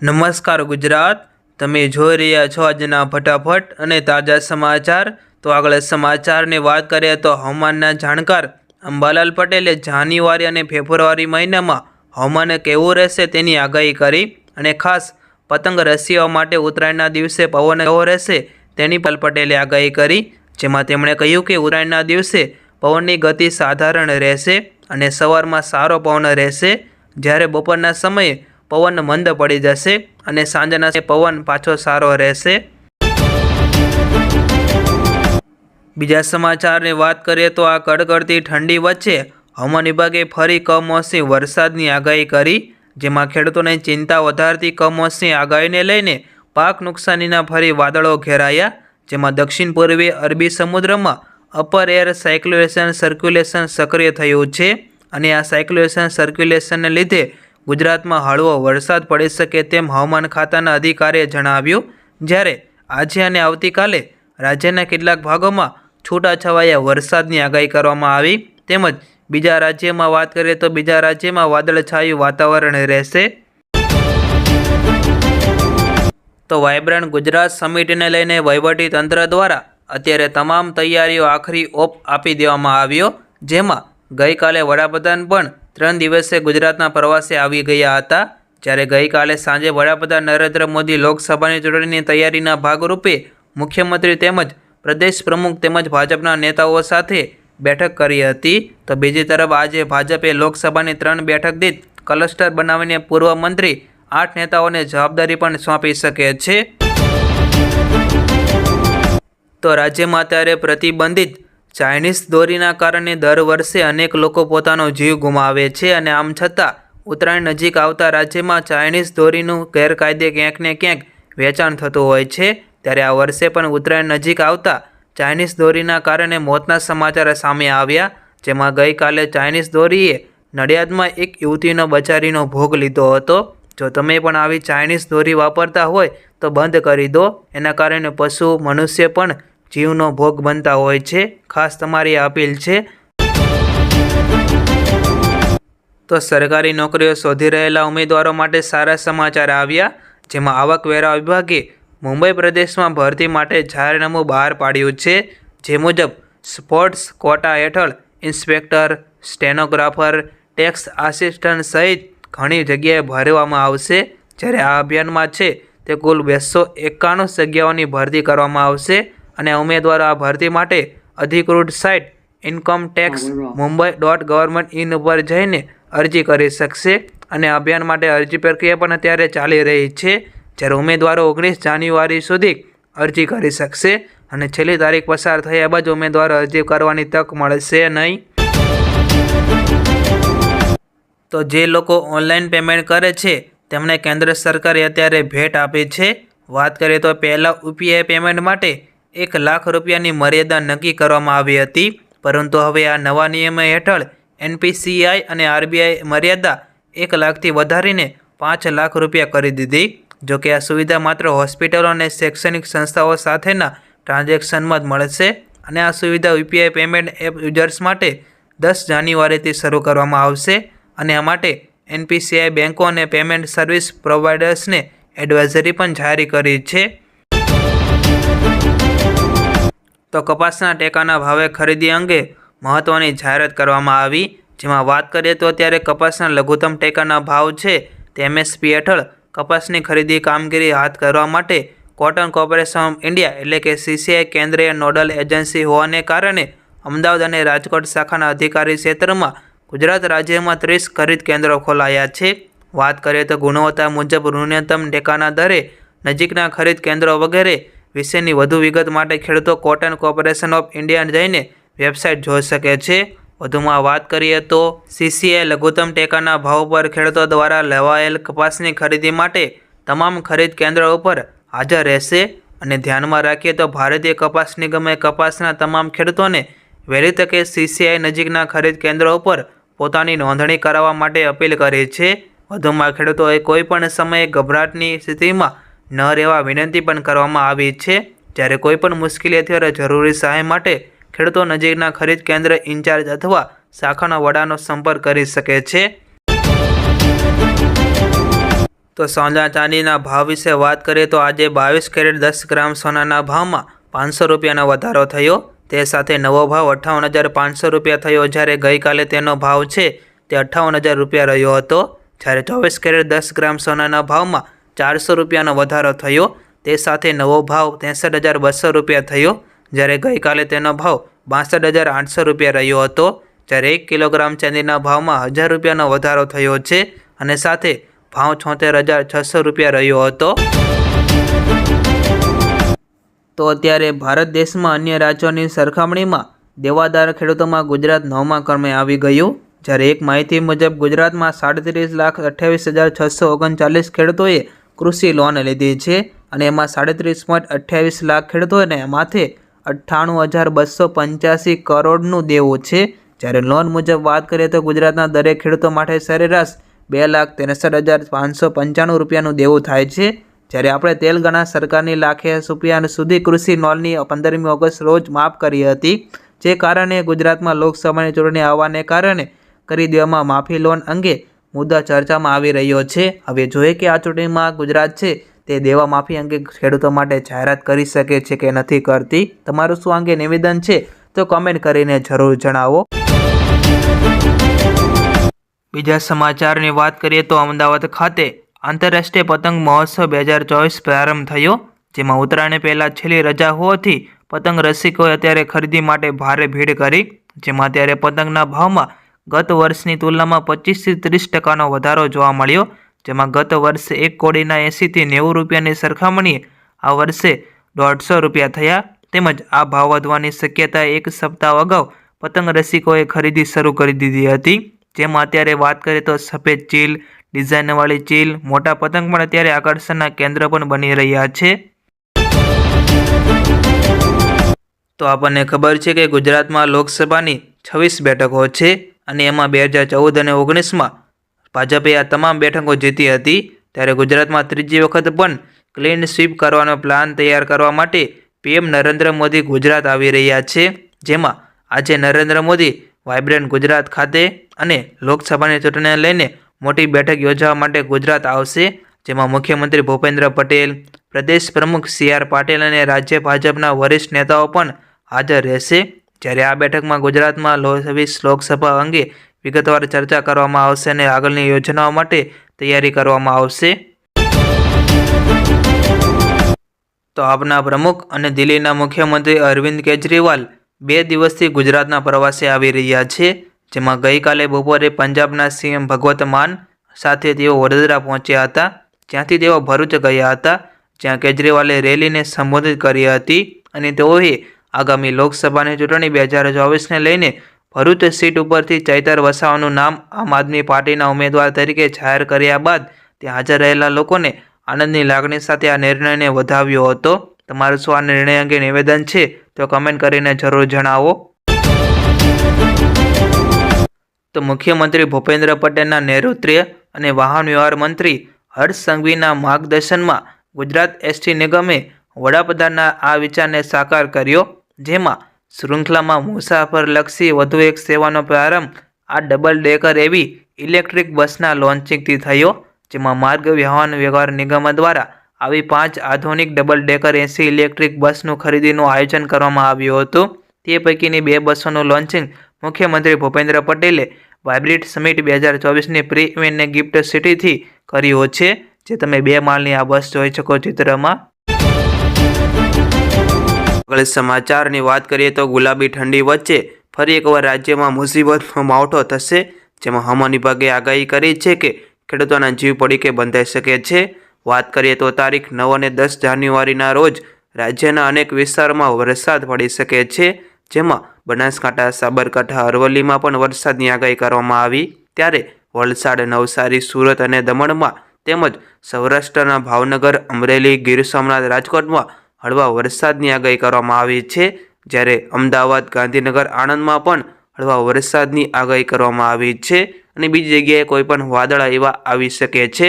નમસ્કાર ગુજરાત. તમે જોઈ રહ્યા છો આજના ફટાફટ અને તાજા સમાચાર. તો આગળ સમાચારની વાત કરીએ તો હવામાનના જાણકાર અંબાલાલ પટેલે જાન્યુઆરી અને ફેબ્રુઆરી મહિનામાં હવામાન કેવું રહેશે તેની આગાહી કરી અને ખાસ પતંગ રસીઓ માટે ઉત્તરાયણના દિવસે પવન કેવો રહેશે તેની પલ પટેલે આગાહી કરી, જેમાં તેમણે કહ્યું કે ઉત્તરાયણના દિવસે પવનની ગતિ સાધારણ રહેશે અને સવારમાં સારો પવન રહેશે. જ્યારે બપોરના સમયે પવન મંદ પડી જશે અને સાંજના પવન પાછો સારો રહેશે. બીજા સમાચારની વાત કરીએ તો આ કડકડતી ઠંડી વચ્ચે હવામાન વિભાગે ફરી કમોસમી વરસાદની આગાહી કરી, જેમાં ખેડૂતોને ચિંતા વધારતી કમોસમી આગાહીને લઈને પાક નુકસાનીના ફરી વાદળો ઘેરાયા, જેમાં દક્ષિણ પૂર્વીય અરબી સમુદ્રમાં અપર એર સાયક્યુલેશન સર્ક્યુલેશન સક્રિય થયું છે અને આ સાયક્યુલેશન સર્ક્યુલેશનને લીધે ગુજરાતમાં હળવો વરસાદ પડી શકે તેમ હવામાન ખાતાના અધિકારીએ જણાવ્યું. જ્યારે આજે અને આવતીકાલે રાજ્યના કેટલાક ભાગોમાં છૂટાછવાયા વરસાદની આગાહી કરવામાં આવી, તેમજ બીજા રાજ્યમાં વાત કરીએ તો બીજા રાજ્યમાં વાદળછાયું વાતાવરણ રહેશે. તો વાયબ્રન્ટ ગુજરાત સમિટને લઈને તંત્ર દ્વારા અત્યારે તમામ તૈયારીઓ આખરી ઓપ આપી દેવામાં આવ્યો, જેમાં ગઈકાલે વડાપ્રધાન પણ ત્રણ દિવસે ગુજરાતના પ્રવાસે આવી ગયા હતા. જ્યારે ગઈકાલે સાંજે વડાપ્રધાન નરેન્દ્ર મોદી લોકસભાની ચૂંટણીની તૈયારીના ભાગરૂપે મુખ્યમંત્રી તેમજ પ્રદેશ પ્રમુખ તેમજ ભાજપના નેતાઓ સાથે બેઠક કરી હતી. તો બીજી તરફ આજે ભાજપે લોકસભાની ત્રણ બેઠક દીઠ ક્લસ્ટર બનાવીને પૂર્વ મંત્રી આઠ નેતાઓને જવાબદારી પણ સોંપી શકે છે. તો રાજ્યમાં અત્યારે પ્રતિબંધિત ચાઇનીઝ દોરીના કારણે દર વર્ષે અનેક લોકો પોતાનો જીવ ગુમાવે છે અને આમ છતાં, ઉત્તરાયણ નજીક આવતા રાજ્યમાં ચાઇનીઝ દોરીનું ગેરકાયદે ક્યાંક ને ક્યાંક વેચાણ થતું હોય છે. ત્યારે આ વર્ષે પણ ઉત્તરાયણ નજીક આવતા ચાઇનીઝ દોરીના કારણે મોતના સમાચાર સામે આવ્યા, જેમાં ગઈકાલે ચાઇનીઝ દોરીએ નડિયાદમાં એક યુવતીનો બચારીનો ભોગ લીધો હતો. જો તમે પણ આવી ચાઇનીઝ દોરી વાપરતા હોય, તો બંધ કરી દો. એના કારણે પશુ, મનુષ્ય પણ જીવનો ભોગ બનતા હોય છે. ખાસ તમારી અપીલ છે. તો સરકારી નોકરીઓ શોધી રહેલા ઉમેદવારો માટે સારા સમાચાર આવ્યા. જેમાં આવકવેરા વિભાગે મુંબઈ પ્રદેશમાં ભરતી માટે જાહેરનામું બહાર પાડ્યું છે. જે મુજબ, સ્પોર્ટ્સ કોટા હેઠળ ઇન્સ્પેક્ટર, સ્ટેનોગ્રાફર, ટેક્સ આસિસ્ટન્ટ સહિત ઘણી જગ્યાએ ભરવામાં આવશે. જ્યારે આ અભિયાનમાં છે, તે કુલ બેસો એકાણું જગ્યાઓની ભરતી કરવામાં આવશે. અને ઉમેદવારો આ ભરતી માટે અધિકૃત site income tax Mumbai dot government in ઉપર જઈને અરજી કરી શકશે. અને અભિયાન માટે અરજી પ્રક્રિયા પણ અત્યારે ચાલી રહી છે. જ્યારે ઉમેદવારો ઓગણીસ જાન્યુઆરી સુધી અરજી કરી શકશે અને છેલ્લી તારીખ પસાર થયા બાદ ઉમેદવારો અરજી કરવાની તક મળશે નહીં. તો જે લોકો ઓનલાઈન પેમેન્ટ કરે છે તેમણે કેન્દ્ર સરકારે અત્યારે ભેટ આપી છે. વાત કરીએ તો પહેલાં યુપીઆઈ પેમેન્ટ માટે એક લાખ રૂપિયાની મર્યાદા નક્કી કરવામાં આવી હતી. પરંતુ હવે આ નવા નિયમ હેઠળ એનપીસીઆઈ અને આરબીઆઈ મર્યાદા એક લાખથી વધારીને પાંચ લાખ રૂપિયા કરી દીધી. જોકે આ સુવિધા માત્ર હોસ્પિટલો અને શૈક્ષણિક સંસ્થાઓ સાથેના ટ્રાન્ઝેક્શનમાં જ મળશે અને આ સુવિધા યુપીઆઈ પેમેન્ટ એપ યુઝર્સ માટે દસ જાન્યુઆરીથી શરૂ કરવામાં આવશે અને આ માટે એનપીસીઆઈ બેન્કો અને પેમેન્ટ સર્વિસ પ્રોવાઇડર્સને એડવાઇઝરી પણ જારી કરી છે. તો કપાસના ટેકાના ભાવે ખરીદી અંગે મહત્ત્વની જાહેરાત કરવામાં આવી. જેમાં વાત કરીએ તો અત્યારે કપાસના લઘુત્તમ ટેકાના ભાવ છે તે એમએસપી હેઠળ કપાસની ખરીદી કામગીરી હાથ ધરવા માટે કોટન કોર્પોરેશન ઓફ ઇન્ડિયા એટલે કે સીસીઆઈ કેન્દ્રીય નોડલ એજન્સી હોવાને કારણે અમદાવાદ અને રાજકોટ શાખાના અધિકારી ક્ષેત્રમાં ગુજરાત રાજ્યમાં ત્રીસ ખરીદ કેન્દ્રો ખોલાયા છે. વાત કરીએ તો ગુણવત્તા મુજબ ન્યૂનતમ ટેકાના દરે નજીકના ખરીદ કેન્દ્રો વગેરે વિશેની વધુ વિગત માટે ખેડૂતો કોટન કોર્પોરેશન ઓફ ઇન્ડિયા જઈને વેબસાઇટ જોઈ શકે છે. વધુમાં વાત કરીએ તો સીસીએ લઘુત્તમ ટેકાના ભાવ પર ખેડૂતો દ્વારા લેવાયેલ કપાસની ખરીદી માટે તમામ ખરીદ કેન્દ્રો ઉપર હાજર રહેશે. અને ધ્યાનમાં રાખીએ તો ભારતીય કપાસ નિગમે કપાસના તમામ ખેડૂતોને વહેલી તકે સીસીઆઈ નજીકના ખરીદ કેન્દ્રો ઉપર પોતાની નોંધણી કરાવવા માટે અપીલ કરી છે. વધુમાં ખેડૂતોએ કોઈપણ સમયે ગભરાટની સ્થિતિમાં ન રહેવા વિનંતી પણ કરવામાં આવી છે. જ્યારે કોઈપણ મુશ્કેલી અથવા જરૂરી સહાય માટે ખેડૂતો નજીકના ખરીદ કેન્દ્ર ઇન્ચાર્જ અથવા શાખાના વડાનો સંપર્ક કરી શકે છે. તો સોના ચાંદીના ભાવ વિશે વાત કરીએ તો આજે બાવીસ કેરેટ દસ ગ્રામ સોનાના ભાવમાં પાંચસો રૂપિયાનો વધારો થયો. તે સાથે નવો ભાવ અઠ્ઠાવન હજાર પાંચસો રૂપિયા થયો. જ્યારે ગઈકાલે તેનો ભાવ છે તે અઠ્ઠાવન હજાર રૂપિયા રહ્યો હતો. જ્યારે ચોવીસ કેરેટ દસ ગ્રામ સોનાના ભાવમાં ચારસો રૂપિયાનો વધારો થયો. તે સાથે નવો ભાવ ત્રેસઠ હજાર બસો રૂપિયા થયો. જ્યારે ગઈકાલે તેનો ભાવ બાસઠ હજાર આઠસો રૂપિયા રહ્યો હતો. જ્યારે એક કિલોગ્રામ ચાંદીના ભાવમાં હજાર રૂપિયાનો વધારો થયો છે અને સાથે ભાવ છોતેર હજાર છસો રૂપિયા રહ્યો હતો. તો અત્યારે ભારત દેશમાં અન્ય રાજ્યોની સરખામણીમાં દેવાદાર ખેડૂતોમાં ગુજરાત નવમા ક્રમે આવી ગયું. જ્યારે એક માહિતી મુજબ ગુજરાતમાં સાડત્રીસ લાખ અઠ્યાવીસ હજાર છસો ઓગણચાલીસ ખેડૂતોએ કૃષિ લોન લીધી છે અને એમાં સાડત્રીસ પોઈન્ટ અઠ્યાવીસ લાખ ખેડૂતોને માથે અઠ્ઠાણું હજાર બસો પંચ્યાસી કરોડનું દેવું છે. જ્યારે લોન મુજબ વાત કરીએ તો ગુજરાતના દરેક ખેડૂતો માટે સરેરાશ બે લાખ ત્રેસઠ હજાર પાંચસો પંચાણું રૂપિયાનું દેવું થાય છે. જ્યારે આપણે તેલંગાણા સરકારની લાખે રૂપિયા સુધી કૃષિ લોનની પંદરમી ઓગસ્ટ રોજ માફ કરી હતી, જે કારણે ગુજરાતમાં લોકસભાની ચૂંટણી આવવાને કારણે કરી દેવામાં માફી લોન અંગે મુદ્દા ચર્ચામાં આવી રહ્યો છે. હવે જોઈએ કે આ ચૂંટણીમાં ગુજરાત છે તે દેવા માફી અંગે ખેડૂતો માટે જાહેરાત કરી શકે છે કે નથી કરતી? તમારું શું અંગે નિવેદન છે? તો કમેન્ટ કરીને જરૂર જણાવો. બીજા સમાચારની વાત કરીએ તો અમદાવાદ ખાતે આંતરરાષ્ટ્રીય પતંગ મહોત્સવ બે હજાર ચોવીસ પ્રારંભ થયો, જેમાં ઉત્તરાયણ પહેલાં છેલ્લી રજા હોવાથી પતંગ રસિકોએ અત્યારે ખરીદી માટે ભારે ભીડ કરી, જેમાં અત્યારે પતંગના ભાવમાં ગત વર્ષની તુલનામાં પચીસથી ત્રીસ ટકાનો વધારો જોવા મળ્યો, જેમાં ગત વર્ષે એક કોડીના એંસીથી નેવું રૂપિયાની સરખામણીએ આ વર્ષે દોઢસો રૂપિયા થયા. તેમજ આ ભાવ વધવાની શક્યતા એક સપ્તાહ અગાઉ પતંગ રસિકોએ ખરીદી શરૂ કરી દીધી હતી. જેમાં અત્યારે વાત કરીએ તો સફેદ ચીલ, ડિઝાઇનવાળી ચીલ, મોટા પતંગ પણ અત્યારે આકર્ષણના કેન્દ્ર પણ બની રહ્યા છે. તો આપણને ખબર છે કે ગુજરાતમાં લોકસભાની છવ્વીસ બેઠકો છે. અને એમાં બે હજાર ચૌદ અને ઓગણીસમાં ભાજપે આ તમામ બેઠકો જીતી હતી. ત્યારે ગુજરાતમાં ત્રીજી વખત પણ ક્લીન સ્વીપ કરવાનો પ્લાન તૈયાર કરવા માટે પીએમ નરેન્દ્ર મોદી ગુજરાત આવી રહ્યા છે. જેમાં આજે નરેન્દ્ર મોદી વાઇબ્રન્ટ ગુજરાત ખાતે અને લોકસભાની ચૂંટણીને લઈને મોટી બેઠક યોજવા માટે ગુજરાત આવશે. જેમાં મુખ્યમંત્રી ભૂપેન્દ્ર પટેલ, પ્રદેશ પ્રમુખ સી આર પાટીલ અને રાજ્ય ભાજપના વરિષ્ઠ નેતાઓ પણ હાજર રહેશે. જ્યારે આ બેઠકમાં ગુજરાતમાં છવ્વીસ લોકસભા અંગે વિગતવાર ચર્ચા કરવામાં આવશે અને આગળની યોજનાઓ માટે તૈયારી કરવામાં આવશે. તો આપના પ્રમુખ અને દિલ્હીના મુખ્યમંત્રી અરવિંદ કેજરીવાલ બે દિવસથી ગુજરાતના પ્રવાસે આવી રહ્યા છે, જેમાં ગઈકાલે બપોરે પંજાબના સીએમ ભગવત માન સાથે તેઓ વડોદરા પહોંચ્યા હતા. જ્યાંથી તેઓ ભરૂચ ગયા હતા, જ્યાં કેજરીવાલે રેલીને સંબોધિત કરી હતી અને તેઓએ આગામી લોકસભાની ચૂંટણી બે હજાર ચોવીસને લઈને ભરૂચ સીટ ઉપરથી ચૈતર વસાવાનું નામ આમ આદમી પાર્ટીના ઉમેદવાર તરીકે જાહેર કર્યા બાદ ત્યાં હાજર રહેલા લોકોને આનંદની લાગણી સાથે આ નિર્ણયને વધાવ્યો હતો. તમારું શું આ નિર્ણય અંગે નિવેદન છે તો કમેન્ટ કરીને જરૂર જણાવો. તો મુખ્યમંત્રી ભૂપેન્દ્ર પટેલના નેતૃત્વ અને વાહન વ્યવહાર મંત્રી હર્ષ સંઘવીના માર્ગદર્શનમાં ગુજરાત એસટી નિગમે વડાપ્રધાનના આ વિચારને સાકાર કર્યો. જેમાં શૃંખલામાં મુસાફરલક્ષી વધુ એક સેવાનો પ્રારંભ, આ ડબલ ડેકર એવી ઇલેક્ટ્રિક બસના લોન્ચિંગથી થયો, જેમાં માર્ગ વાહન વ્યવહાર નિગમ દ્વારા આવી પાંચ આધુનિક ડબલ ડેકર એસી ઇલેક્ટ્રિક બસનું ખરીદીનું આયોજન કરવામાં આવ્યું હતું. તે પૈકીની બે બસોનું લોન્ચિંગ મુખ્યમંત્રી ભૂપેન્દ્ર પટેલે વાઇબ્રિટ સમિટ બે હજાર ચોવીસની પ્રી ઇવેન્ટને ગિફ્ટ સિટીથી કર્યો છે. જે તમે બે માળની આ બસ જોઈ શકો ચિત્રમાં. આગળ સમાચારની વાત કરીએ તો ગુલાબી ઠંડી વચ્ચે ફરી એકવાર રાજ્યમાં મુસીબતનો માવઠો થશે, જેમાં હવામાન વિભાગે આગાહી કરી છે કે ખેડૂતોના જીવ પડીકે બંધાઈ શકે છે. વાત કરીએ તો તારીખ નવ અને દસ જાન્યુઆરીના રોજ રાજ્યના અનેક વિસ્તારોમાં વરસાદ પડી શકે છે, જેમાં બનાસકાંઠા, સાબરકાંઠા, અરવલ્લીમાં પણ વરસાદની આગાહી કરવામાં આવી. ત્યારે વલસાડ, નવસારી, સુરત અને દમણમાં તેમજ સૌરાષ્ટ્રના ભાવનગર, અમરેલી, ગીર સોમનાથ રાજકોટમાં હળવા વરસાદની આગાહી કરવામાં આવી છે. જ્યારે અમદાવાદ, ગાંધીનગર, આણંદમાં પણ હળવા વરસાદની આગાહી કરવામાં આવી છે અને બીજી જગ્યાએ કોઈ પણ વાદળા એવા આવી શકે છે.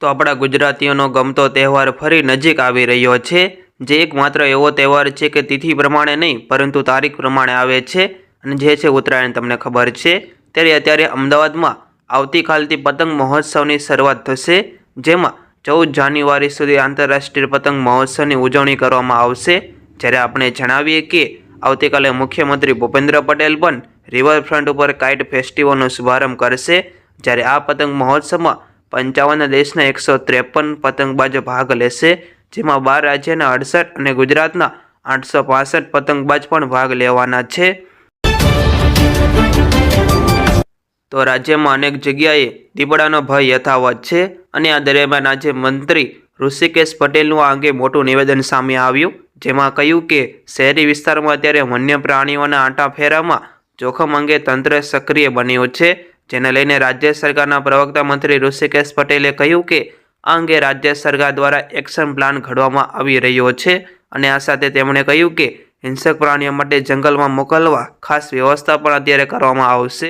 તો આપણા ગુજરાતીઓનો ગમતો તહેવાર ફરી નજીક આવી રહ્યો છે. જે એકમાત્ર એવો તહેવાર છે કે તિથિ પ્રમાણે નહીં, પરંતુ તારીખ પ્રમાણે આવે છે અને જે છે ઉત્તરાયણ તમને ખબર છે. ત્યારે અત્યારે અમદાવાદમાં આવતીકાલથી પતંગ મહોત્સવની શરૂઆત થશે, જેમાં ચૌદ જાન્યુઆરી સુધી આંતરરાષ્ટ્રીય પતંગ મહોત્સવની ઉજવણી કરવામાં આવશે. જ્યારે આપણે જણાવીએ કે આવતીકાલે મુખ્યમંત્રી ભૂપેન્દ્ર પટેલ પણ રિવરફ્રન્ટ ઉપર કાઇટ ફેસ્ટિવલનો શુભારંભ કરશે. જ્યારે આ પતંગ મહોત્સવમાં પંચાવન દેશના એકસો ત્રેપન પતંગબાજો ભાગ લેશે, જેમાં બાર રાજ્યના અડસઠ અને ગુજરાતના આઠસો પાસઠ પતંગબાજ પણ ભાગ લેવાના છે. તો રાજ્યમાં અનેક જગ્યાએ દીપડાનો ભય યથાવત છે અને આ દરમિયાન આજે મંત્રી ઋષિકેશ પટેલનું આ અંગે મોટું નિવેદન સામે આવ્યું, જેમાં કહ્યું કે શહેરી વિસ્તારમાં અત્યારે વન્ય પ્રાણીઓના આંટા ફેરામાં જોખમ અંગે તંત્ર સક્રિય બન્યું છે, જેને લઈને રાજ્ય સરકારના પ્રવક્તા મંત્રી ઋષિકેશ પટેલે કહ્યું કે આ અંગે રાજ્ય સરકાર દ્વારા એક્શન પ્લાન ઘડવામાં આવી રહ્યો છે અને આ સાથે તેમણે કહ્યું કે હિંસક પ્રાણીઓ માટે જંગલમાં મોકલવા ખાસ વ્યવસ્થા પણ અત્યારે કરવામાં આવશે.